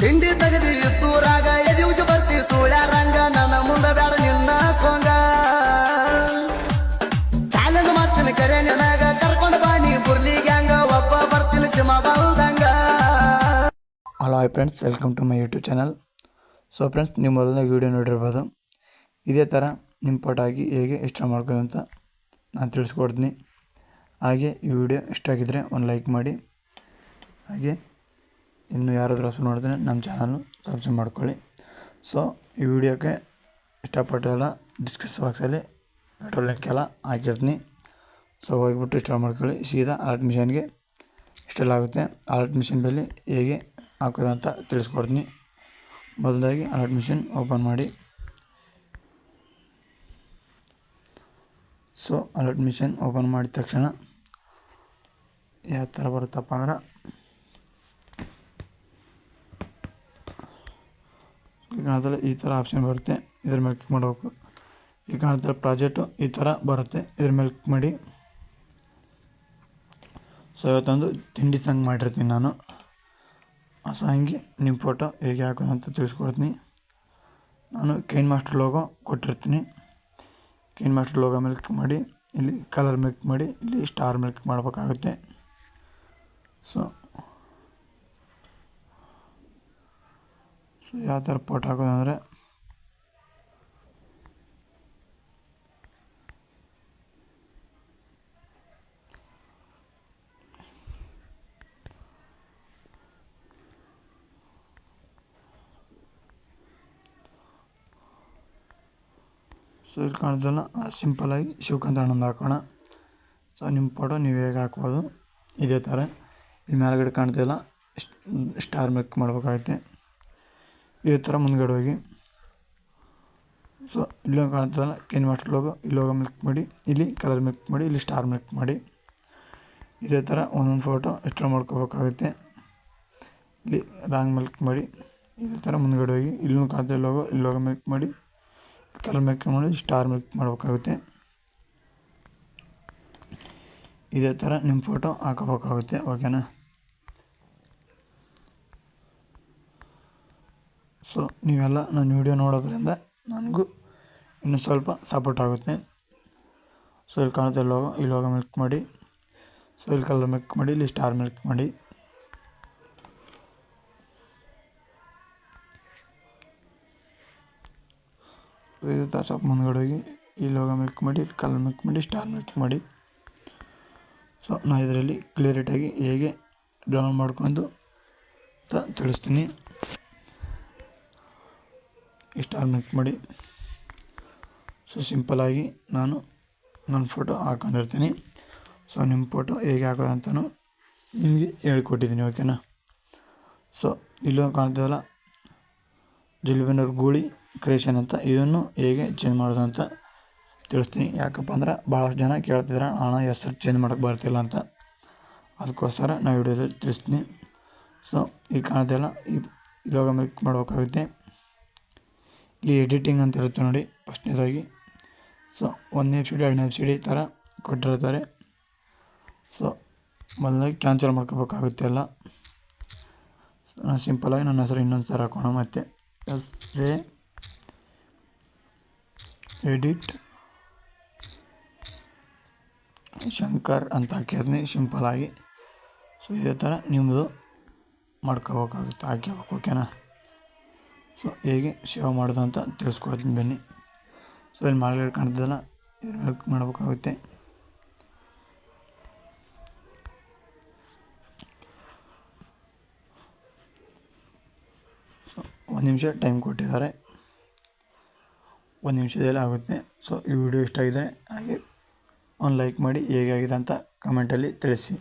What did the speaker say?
ತಿಂಡಿ ತೆಗೆದಿ ತೂರಾಗ ಎದಿವುಜು ಬರ್ತಿ ಸುಳ್ಯಾರಂಗ ನನ್ನ ಮುಂದ ಬ್ಯಾಡ ನಿನ್ನ ಸೋಂಗ. ಚಾಲೆಂಜ್ ಮಾಡ್ತೀನಿ ಕರೆ ನಿನಗ ಕರ್ಕೊಂಡು ಬಾನಿ ಬುರ್ಲಿ ಗ್ಯಾಂಗ, ಒಬ್ಬ ಬರ್ತೀನಿ ಸಿಮ ಬಲ್ದಂಗ. Hello hi friends welcome to my YouTube channel so friends ನೀವು ಮೊದಲನೇ ವೀಡಿಯೋ ನೋಡಿರ್ಬೋದು. ಇದೇ ಥರ ನಿಮ್ಮ ಆಗಿ ಹೇಗೆ ಇಷ್ಟ ಮಾಡ್ಕೋದು ಅಂತ ನಾನು ತಿಳಿಸ್ಕೊಡ್ತೀನಿ. ಹಾಗೆ ಈ ವಿಡಿಯೋ ಇಷ್ಟ ಆಗಿದ್ದರೆ ಒಂದು ಲೈಕ್ ಮಾಡಿ. ಹಾಗೆ ಇನ್ನು ಯಾರಾದರೂ ಹೊಸ ನೋಡಿದ್ರೆ ನಮ್ಮ ಚಾನಲ್ನು ಸಬ್ಸ್ಕ್ರೈಬ್ ಮಾಡ್ಕೊಳ್ಳಿ. ಸೊ ಈ ವಿಡಿಯೋಕ್ಕೆ ಇಷ್ಟಪಟ್ಟೆಲ್ಲ ಡಿಸ್ಕಸ್ ಬಾಕ್ಸಲ್ಲಿ ಪೆಟ್ರೋಲ್ ಲಿಂಕ್ ಎಲ್ಲ ಹಾಕಿರ್ತೀನಿ. ಸೊ ಹೋಗಿಬಿಟ್ಟು ಇಷ್ಟ ಮಾಡ್ಕೊಳ್ಳಿ. ಸೀದಾ ಅಲರ್ಟ್ ಮಿಷನ್ಗೆ ಇಷ್ಟೆಲ್ಲ ಆಗುತ್ತೆ. ಅಲರ್ಟ್ ಮಿಷನ್ ಬಳಿ ಹೇಗೆ ಅಂತ ತಿಳಿಸ್ಕೊಡ್ತೀನಿ. ಮೊದಲಾಗಿ ಅಲರ್ಟ್ ಮಿಷನ್ ಓಪನ್ ಮಾಡಿ. ಸೊ ಅಲರ್ಟ್ ಮಿಷನ್ ಓಪನ್ ಮಾಡಿದ ತಕ್ಷಣ ಯಾವ ಥರ ಬರುತ್ತಪ್ಪ ಅಂದ್ರೆ ಕಾಣ್ತಲ್ಲ ಈ ಥರ ಆಪ್ಷನ್ ಬರುತ್ತೆ. ಇದ್ರ ಮೇಲೆ ಕ್ಲಿಕ್ ಮಾಡಬೇಕು. ಈಗ ಕಾಣ್ತಾರೆ ಪ್ರಾಜೆಕ್ಟು ಈ ಥರ ಬರುತ್ತೆ. ಇದ್ರ ಮೇಲೆ ಕ್ಲಿಕ್ ಮಾಡಿ. ಸೊ ಇವತ್ತೊಂದು ತಿಂಡಿ ಸಾಂಗ್ ಮಾಡಿರ್ತೀನಿ ನಾನು. ಆ ಸಾಂಗಿಗೆ ನಿಮ್ಮ ಫೋಟೋ ಹೇಗೆ ಹಾಕೋದು ಅಂತ ತಿಳಿಸ್ಕೊಡ್ತೀನಿ. ನಾನು ಕೈನ್ ಮಾಸ್ಟರ್ ಲೋಗೋ ಕೊಟ್ಟಿರ್ತೀನಿ. ಕೈನ್ ಮಾಸ್ಟರ್ ಲೋಗೋ ಮೇಲೆ ಕ್ಲಿಕ್ ಮಾಡಿ. ಇಲ್ಲಿ ಕಲರ್ ಮೇಲೆ ಕ್ಲಿಕ್ ಮಾಡಿ. ಇಲ್ಲಿ ಸ್ಟಾರ್ ಮೇಲೆ ಕ್ಲಿಕ್ ಮಾಡಬೇಕಾಗುತ್ತೆ. ಸೊ ಸೊ ಯಾವ ಥರ ಪೋಟ್ ಹಾಕೋದಂದರೆ. ಸೊ ಇಲ್ಲಿ ಕಾಣಿಸಲ್ಲ ಸಿಂಪಲಾಗಿ ಶಿವಕಾಂತ ಅಣ್ಣಂದು ಹಾಕೋಣ. ಸೊ ನಿಮ್ಮ ಫೋಟೋ ನೀವು ಹೇಗೆ ಹಾಕ್ಬೋದು, ಇದೇ ಥರ ಇಲ್ಲಿ ಮೇಲ್ಗಡೆ ಕಾಣ್ತಿಲ್ಲ ಸ್ಟಾರ್ ಮೇಕ್ ಮಾಡಬೇಕಾಗುತ್ತೆ. ಇದೇ ಥರ ಮುಂದ್ಗಡೆ ಹೋಗಿ. ಸೊ ಇಲ್ಲಿ ಕಾಣ್ತದಲ್ಲ ಕೆನ್ ಮಾಸ್ಟರ್ ಲೋಗೋ ಇಲ್ಲಿ ಲೋಗೋ ಮಿಲ್ಕ್ ಮಾಡಿ, ಇಲ್ಲಿ ಕಲರ್ ಮಿಲ್ಕ್ ಮಾಡಿ, ಇಲ್ಲಿ ಸ್ಟಾರ್ ಮಿಲ್ಕ್ ಮಾಡಿ. ಇದೇ ಥರ ಒಂದೊಂದು ಫೋಟೋ ಎಕ್ಸ್ಟ್ರಾ ಮಾಡ್ಕೋಬೇಕಾಗುತ್ತೆ. ಇಲ್ಲಿ ರಾಂಗ್ ಮಿಲ್ಕ್ ಮಾಡಿ, ಇದೇ ಥರ ಮುಂದ್ಗಡೆ ಹೋಗಿ. ಇಲ್ಲೂ ಕಾಣ್ತಾ ಲೋಗೋ ಇಲ್ಲಿ ಲೋಗೋ ಮಿಲ್ಕ್ ಮಾಡಿ ಕಲರ್ ಮಿಲ್ಕ್ ಮಾಡಿ ಸ್ಟಾರ್ ಮಿಲ್ಕ್ ಮಾಡಬೇಕಾಗುತ್ತೆ. ಇದೇ ಥರ ನಿಮ್ಮ ಫೋಟೋ ಹಾಕೋಬೇಕಾಗುತ್ತೆ ಓಕೆನಾ ಸೊ, ನೀವೆಲ್ಲ ನನ್ನ ವಿಡಿಯೋ ನೋಡೋದ್ರಿಂದ ನನಗೂ ಇನ್ನೂ ಸ್ವಲ್ಪ ಸಪೋರ್ಟ್ ಆಗುತ್ತೆ. ಸೊ ಇಲ್ಲಿ ಕಾಣುತ್ತೆ ಲೋಗೋ ಈ ಲೋಗೋ ಮಿಲ್ಕ್ ಮಾಡಿ. ಸೊ ಇಲ್ಲಿ ಕಲರ್ ಮಿಲ್ಕ್ ಮಾಡಿ, ಇಲ್ಲಿ ಸ್ಟಾರ್ ಮಿಲ್ಕ್ ಮಾಡಿ. ಇದು ಸ್ವಲ್ಪ ಮುಂದ್ಗಡೆ ಹೋಗಿ, ಈ ಲೋಗೋ ಮಿಲ್ಕ್ ಮಾಡಿ ಕಲರ್ ಮಿಲ್ಕ್ ಮಾಡಿ ಸ್ಟಾರ್ ಮಿಲ್ಕ್ ಮಾಡಿ. ಸೊ ನಾನು ಇದರಲ್ಲಿ ಕ್ಲಿಯರಿಟಾಗಿ ಹೇಗೆ ಡೌನ್ಲೋಡ್ ಮಾಡ್ಕೊಂಡು ಅಂತ ತಿಳಿಸ್ತೀನಿ. ಮಿಲ್ಕ್ ಮಾಡಿ. ಸೊ ಸಿಂಪಲಾಗಿ ನಾನು ನನ್ನ ಫೋಟೋ ಹಾಕೊಂಡಿರ್ತೀನಿ. ಸೊ ನಿಮ್ಮ ಫೋಟೋ ಹೇಗೆ ಹಾಕೋದಂತನೂ ನಿಮಗೆ ಹೇಳ್ಕೊಟ್ಟಿದ್ದೀನಿ ಓಕೆನಾ ಸೊ ಇಲ್ಲೂ ಕಾಣ್ತದಲ್ಲ, ಜಿಲ್ಬೆನೂರು ಗೂಳಿ ಕ್ರಿಯೇಷನ್ ಅಂತ. ಇದನ್ನು ಹೇಗೆ ಚೇಂಜ್ ಮಾಡೋದು ಅಂತ ತಿಳಿಸ್ತೀನಿ. ಯಾಕಪ್ಪ ಅಂದ್ರೆ ಭಾಳಷ್ಟು ಜನ ಕೇಳ್ತಿದ್ರೆ ಹಣ ಹೆಸರು ಚೇಂಜ್ ಮಾಡೋಕ್ಕೆ ಬರ್ತಿಲ್ಲ ಅಂತ. ಅದಕ್ಕೋಸ್ಕರ ನಾವು ವಿಡಿಯೋದಲ್ಲಿ ತಿಳಿಸ್ತೀನಿ. ಸೊ ಈಗ ಕಾಣ್ತಿಲ್ಲ ಈ ಇವಾಗ ಮಾಡಬೇಕಾಗುತ್ತೆ. ಇಲ್ಲಿ ಎಡಿಟಿಂಗ್ ಅಂತ ಇರುತ್ತೆ ನೋಡಿ, ಫಸ್ಟ್ನೇದಾಗಿ. ಸೊ ಒಂದನೇ ಎಫ್ ಸಿ ಡಿ ಎರಡನೇ ಎಫ್ ಸಿ ಡಿ ಥರ ಕೊಟ್ಟಿರ್ತಾರೆ. ಸೊ ಮೊದಲಾಗಿ ಕ್ಯಾನ್ಸಲ್ ಮಾಡ್ಕೋಬೇಕಾಗುತ್ತೆ ಎಲ್ಲ. ನಾನು ಸಿಂಪಲಾಗಿ ನನ್ನ ಹೆಸರು ಇನ್ನೊಂದು ಥರ ಹಾಕೋಣ ಮತ್ತು. ಎಸ್, ಎ, ಎಡಿಟ್, ಶಂಕರ್ ಅಂತ ಹಾಕಿರ್ತೀನಿ ಸಿಂಪಲಾಗಿ ಸೊ ಇದೇ ಥರ ನಿಮ್ಮದು ಮಾಡ್ಕೋಬೇಕಾಗುತ್ತೆ ಹಾಕ್ಯಬೇಕು ಓಕೆನಾ ಸೊ ಹೇಗೆ ಶೇವ್ ಮಾಡೋದು ಅಂತ ತಿಳಿಸ್ಕೊಡ್ತೀನಿ ಬನ್ನಿ. ಸೊ ಇಲ್ಲಿ ಮಾರ್ಗಡೆ ಕಾಣ್ತದಲ್ಲ, ಇದ್ರ ಮಾಡಬೇಕಾಗುತ್ತೆ. ಸೊ ಒಂದು ನಿಮಿಷ ಟೈಮ್ ಕೊಟ್ಟಿದ್ದಾರೆ. ಒಂದು ನಿಮಿಷದಲ್ಲಿ ಆಗುತ್ತೆ. ಸೊ ಈ ವಿಡಿಯೋ ಇಷ್ಟ ಆಗಿದೆ ಹಾಗೆ ಒಂದು ಲೈಕ್ ಮಾಡಿ ಹೇಗೆ ಆಗಿದೆ ಅಂತ ಕಮೆಂಟಲ್ಲಿ ತಿಳಿಸಿ.